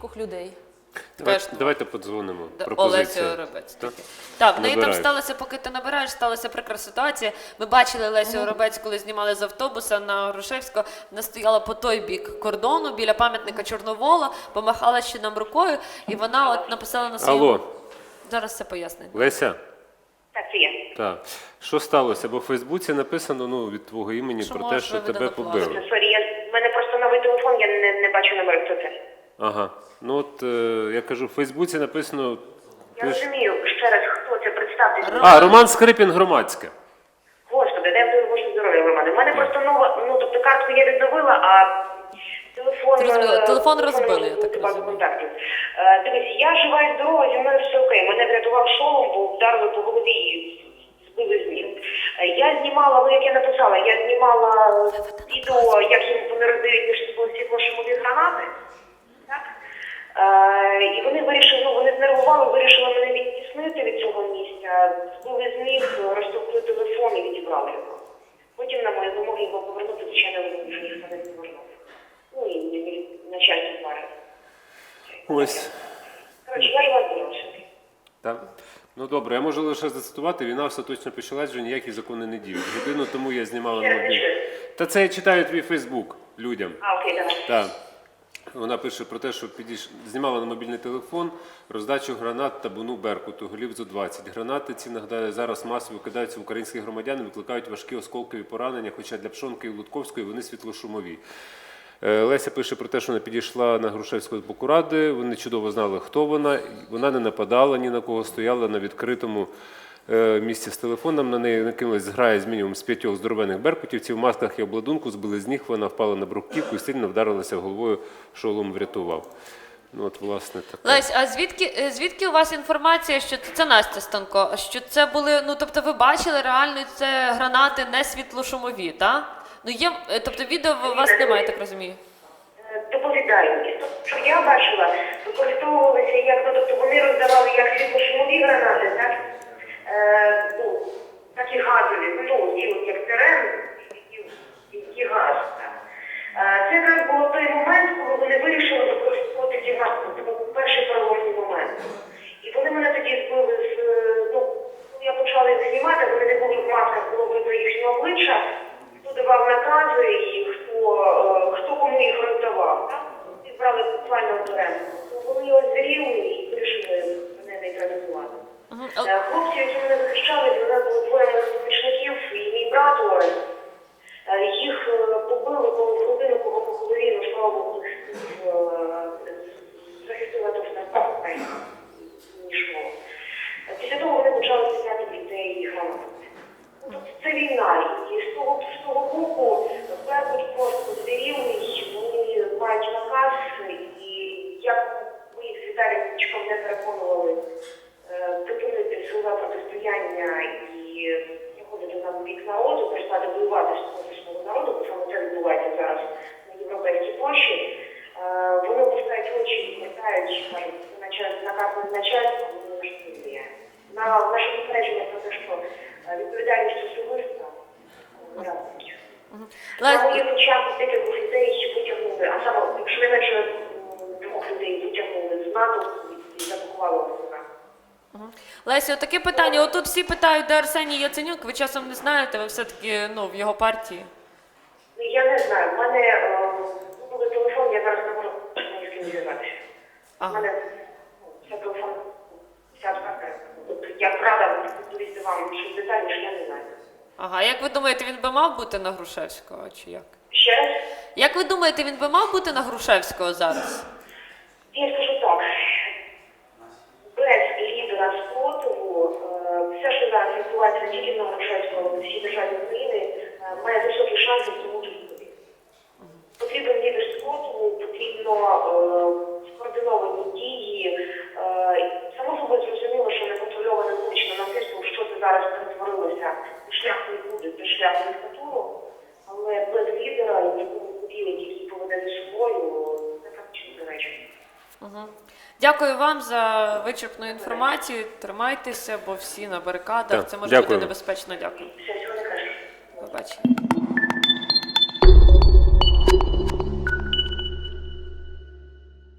кількох людей. Давай- Кажеш, давайте подзвонимо. Да, Пропозиція. Олесю Оробець. Так? Так, в неї там сталося, поки ти набираєш, сталася прикра ситуація. Ми бачили Лесю Оробець, коли знімали з автобуса на Грушевського. Вона стояла по той бік кордону біля пам'ятника Чорновола, помахала ще нам рукою, і вона от написала на своєму... Алло, Зараз все пояснить. Леся? Так, це я. Так. Що сталося? Бо в Фейсбуці написано ну, від твого імені Що про те, можеш що тебе ласка. побили. Сорі, я в мене просто новий телефон, я не, не бачу номер, хто це. Ага. Ну от е, я кажу, в Фейсбуці написано. Я ви ж- розумію, ще раз, хто це представтесь. Ро- А, Роман Скрипін громадське. Господи, дай Боже ваше здоров'я, громади. У мене просто нова, ну тобто картку я відновила, а телефон. Зрозуміло, е, телефон розбили, я так базу розумію. контактів. Е, Дивись, я жива і здорова, зі мною все окей. Мене врятував шолом, бо вдарили по голові і збили з ніг. Е, Я знімала, ну як я написала, я знімала відео, як їм вони роздають між собою світлошумові гранати. Е, і вони вирішили, ну вони знервували, вирішили мене відтіснити від цього місця, збили з ніг, розтовкли телефон і відібрали його. Потім на мою вимогу його повернути, звичайно, вже ніхто не повернув. Ну і начальство зараз. Ось. Коротше, я ж вас здорова собі. Так. Ну добре, я можу лише зацитувати. Війна все точно почалась, вже ніякі закони не діють. Годину тому я знімала на мобіль. Та це я читаю твій Фейсбук людям. А, окей, давай. Так. Вона пише про те, що підійш... знімала на мобільний телефон роздачу гранат табуну Беркуту, голів зо 20. Гранати ці, нагадаю, зараз масово кидаються в українських громадян і викликають важкі осколкові поранення, хоча для Пшонки і Лутковської вони світлошумові. Е, Леся пише про те, що вона підійшла на Грушевську до боку ради, вони чудово знали, хто вона. Вона не нападала ні на кого, стояла на відкритому місці з телефоном. На неї накинулась зграя з мінімум з п'ятьох здоровених беркутівців. В масках і обладунку збили з ніг, вона впала на бруківку і сильно вдарилася головою, шолом врятував. Ну, от, власне, таке. Лесь, а звідки, е, звідки у вас інформація, що це Настя Станко? Що це були, ну тобто ви бачили реально це гранати не світлошумові, так? Ну є, е, тобто відео у вас немає, так розумію. Е, Доповідаю, що я бачила, використовувалися як, ну, тобто вони роздавали як світлошумові гранати, так, е, ну, так і газові, ну, ці от як терен, і, і, і газ. Так. Е, це якраз було той момент, коли вони вирішили використовувати ті гази, це був перший переломний момент. І вони з, е, ну, я почала їх знімати, вони не були в масках, було видно їхнє обличчя, хто давав накази і хто, хто кому їх роздавав. І брали буквально в оренду. Вони озріли і вирішили мене нейтралізувати. Мгм. А- Е, Хлопці, які мене захищали, у нас було двоє моїх помічників і мій брат Орен. Е, Їх е, побили по грудину, кого по голові, ну, слава Богу, е, захистила товста ніж мова. Е, Після того вони почали стріляти в дітей і гранати. Ну, тобто Це війна, і з того, з того боку Беркут просто звірілий, вони мають наказ, і як ми з Віталійчиком не переконували е, припинити силове протистояння і виходити на бік народу, воювати з того народу, бо саме це відбувається зараз на європейській площі. Е, Вони опускають очі і звертають, кажуть, начальство, наказ на начальство. На наше попередження про те, що е, відповідальність особиста, реагують. Лесь, моїх декількох людей витягнули, а саме щонайменше двох людей витягнули з натовпу і запакували. Лесі, таке питання. Отут всі питають, де Арсеній Яценюк. Ви часом не знаєте, ви все-таки ну, в його партії. Ну, Я не знаю, в мене е, був телефон, я зараз не можу ні з ким зв'язатися. У мене ну, вся телефон, вся Я правда відповісти вам щось детальніше, я не знаю. Ага, як ви думаєте, він би мав бути на Грушевського чи як? Ще раз, Як ви думаєте, він би мав бути на Грушевського зараз? я скажу так. Без лідера спротиву, е, все, що зараз відбувається не тільки на Грушевського, але всій державі України, е, має високі шанси в цьому. Потрібен лідер спротиву, потрібно е, скоординовані дії. Е, само собою зрозуміло, що неконтрольоване вуличне насильство, що це зараз перетворилося, шлях не буде, це шлях в диктатуру, але без лідера і подій, які поведе за собою, це практично завершено. Угу. Дякую вам за вичерпну інформацію. Тримайтеся, бо всі на барикадах. Так, Це може дякую. бути небезпечно. Дякую. Побачення.